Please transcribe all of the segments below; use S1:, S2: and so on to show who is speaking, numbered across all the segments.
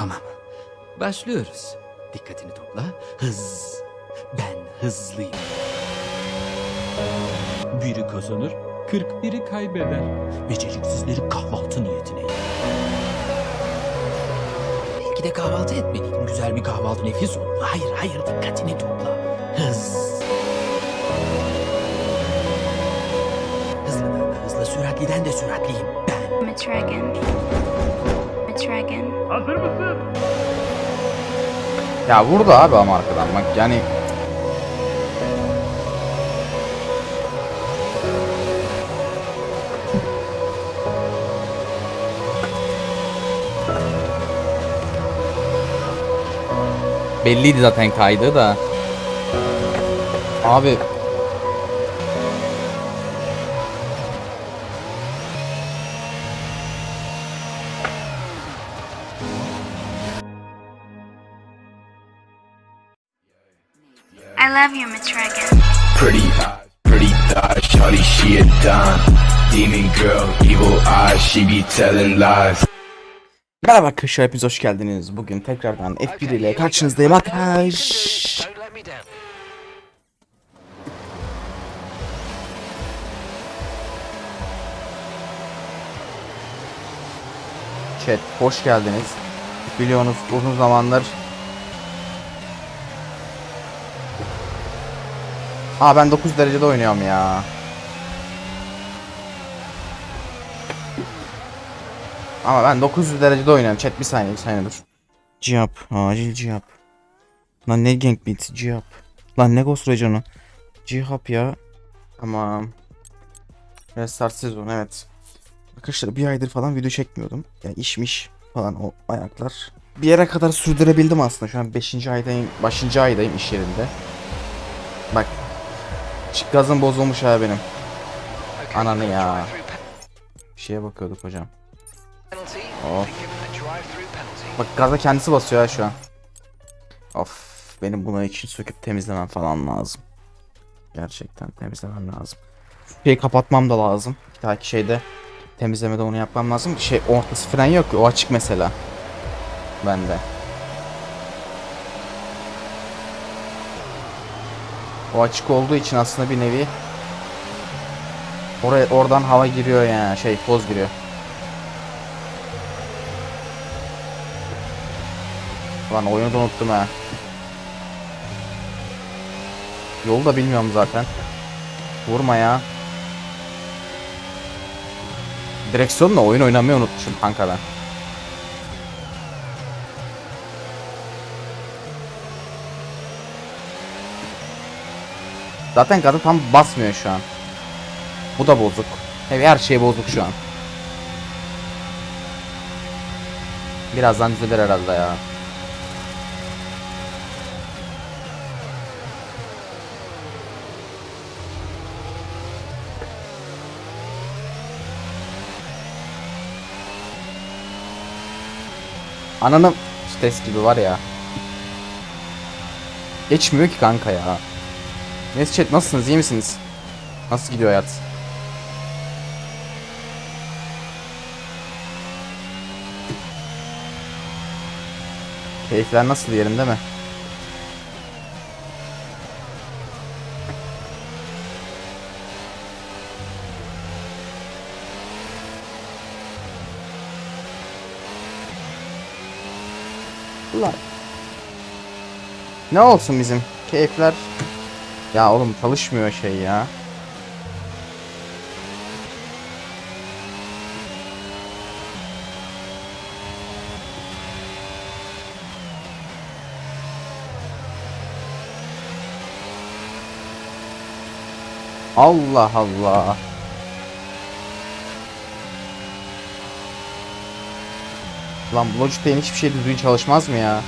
S1: Tamam. Başlıyoruz. Dikkatini topla. Hız. Ben hızlıyım. Biri kazanır, 41'i kaybeder. Beceriksizleri kahvaltı niyetine yer. Belki de kahvaltı etmeliydim. Güzel bir kahvaltı nefis olur. Hayır hayır dikkatini topla. Hız. Hızlıdan da hızlı, süratliden de süratliyim ben.
S2: I'm a dragon. A dragon.
S3: Ya vurdu abi ama arkadan bak yani Belliydi zaten kaydı da. Abi
S4: dime. Demon girl, evil eyes, she be telling lies.
S3: Merhaba arkadaşlar hepiniz hoş geldiniz. Bugün tekrardan F1 ile karşınızdayım arkadaş. Chat hoş geldiniz. Biliyorsunuz uzun zamandır Aa ben 9 derecede oynuyorum ya. Ama ben 900 derecede oynuyorum. Chat bir saniye bir saniye dur. Cihap. Acil cihap. Lan ne gank beat cihap. Lan ne ghost rejonu. Cihap ya. Tamam. Restart sezon evet. Arkadaşlar bir aydır falan video çekmiyordum. Yani işmiş falan o ayaklar. Bir yere kadar sürdürebildim aslında. Şu an 5. aydayım, 5. aydayım iş yerinde. Bak. Gazım bozulmuş ha benim. Ananı ya. Bir şeye bakıyorduk hocam. Of. Bak gaza kendisi basıyor ha şu an. Of. Benim bunu için söküp temizlemem falan lazım. Gerçekten temizlemem lazım. Şeyi kapatmam da lazım. Bir dahaki şeyde temizlemede onu yapmam lazım. Şey ortası fren yok o açık mesela. Bende. O açık olduğu için aslında bir nevi oraya oradan hava giriyor yani şey toz giriyor. Lan oyunu da unuttum ha. Yolu da bilmiyorum zaten. Vurma ya. Direksiyonla oyun oynamayı unutmuşum kanka ben. Zaten kadın tam basmıyor şu an. Bu da bozuk. Tabii her şey bozuk şu an. Birazdan düzelir herhalde ya. Ananın stres gibi var ya. Geçmiyor ki kanka ya. Neyse chat nasılsınız iyi misiniz? Nasıl gidiyor hayat? Keyifler nasıl yerinde mi? Ulan. Ne olsun bizim keyifler? Ya oğlum çalışmıyor şey ya. Allah Allah. Lan Logitech'in hiçbir şey düzgün çalışmaz mı ya?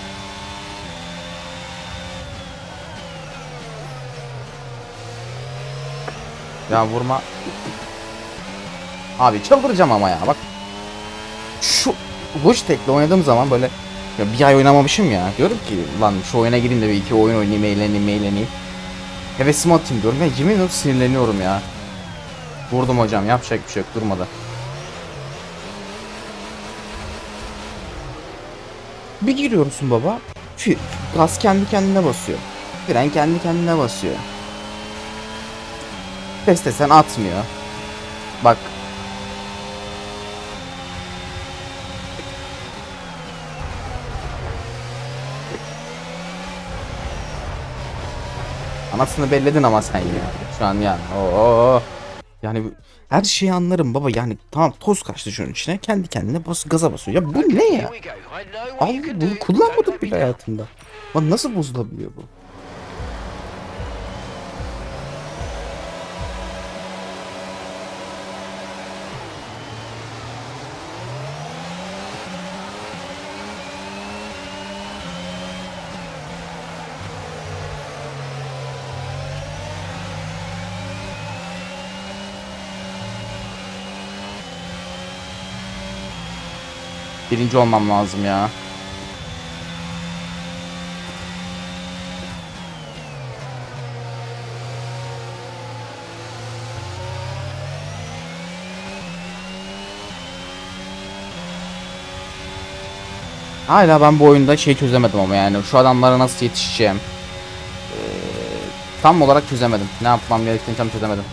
S3: Ya vurma. Abi çıldıracağım ama ya bak. Şu Logitech'le oynadığım zaman böyle ya bir ay oynamamışım ya. Diyorum ki lan şu oyuna gireyim de bir iki oyun oynayayım, eğleneyim, eğleneyim. Hevesimi atayım diyorum. Ya yemin ediyorum sinirleniyorum ya. Vurdum hocam yapacak bir şey yok durmadı. Bir giriyorsun baba. Fi- Gaz kendi kendine basıyor. Fren kendi kendine basıyor. Test desen atmıyor. Bak. Anasını belledin ama sen ya. Şu an yani. Oo. Yani her şeyi anlarım baba yani tamam toz kaçtı şunun içine kendi kendine bas gaza basıyor. Ya bu ne ya? Abi bunu kullanmadım bile hayatımda. Lan nasıl bozulabiliyor bu? Birinci olmam lazım ya. Hala ben bu oyunda şey çözemedim ama yani şu adamlara nasıl yetişeceğim. Ee, tam olarak çözemedim. Ne yapmam gerektiğini tam çözemedim.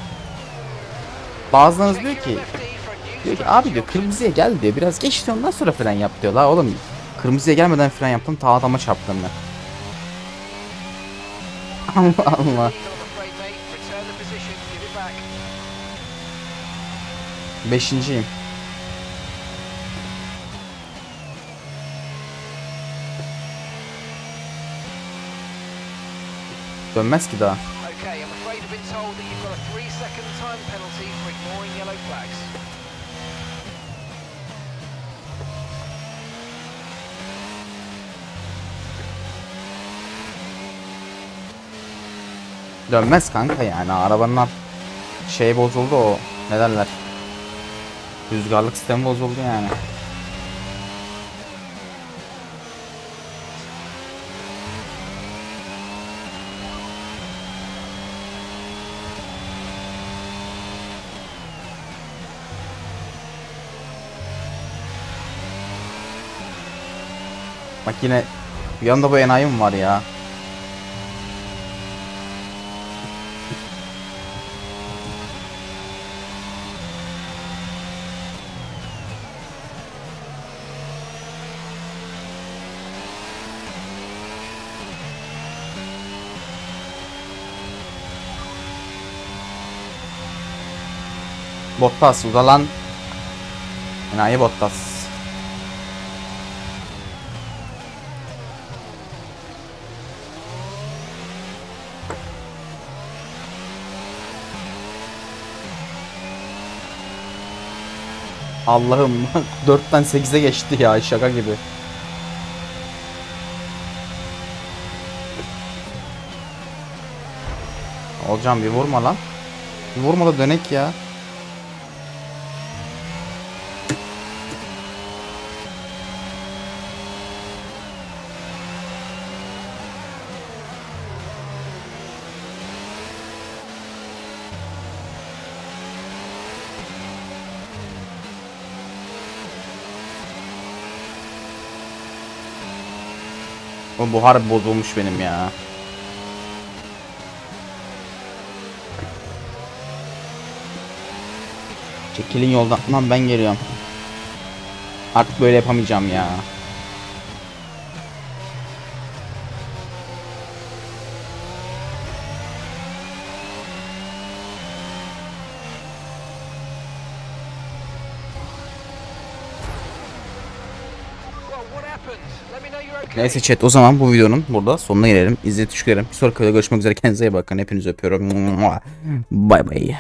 S3: Bazılarınız diyor ki Diyor ki abi diyor kırmızıya gel diyor biraz geç diyor ondan sonra fren yap diyor. La oğlum kırmızıya gelmeden fren yaptım ta adama çarptım ben. Allah Allah. Beşinciyim. Dönmez ki daha.
S5: Okay, I'm afraid I've been told that you've got a three second time penalty for ignoring yellow flags.
S3: Dönmez kanka yani arabanın şey bozuldu o ne derler. Rüzgarlık sistemi bozuldu yani. Bak yine yanında bu enayi mi var ya? Bottas uzalan Enayi Bottas. Allah'ım 4'ten 8'e geçti ya şaka gibi. Olcan bir vurma lan. Bir vurma da dönek ya. Oğlum bu harbi bozulmuş benim ya. Çekilin yoldan. Lan ben geliyorum. Artık böyle yapamayacağım ya. Neyse chat o zaman bu videonun burada sonuna gelelim. İzleyip teşekkür ederim. Bir sonraki videoda görüşmek üzere. Kendinize iyi bakın. Hepinizi öpüyorum. Bay bay.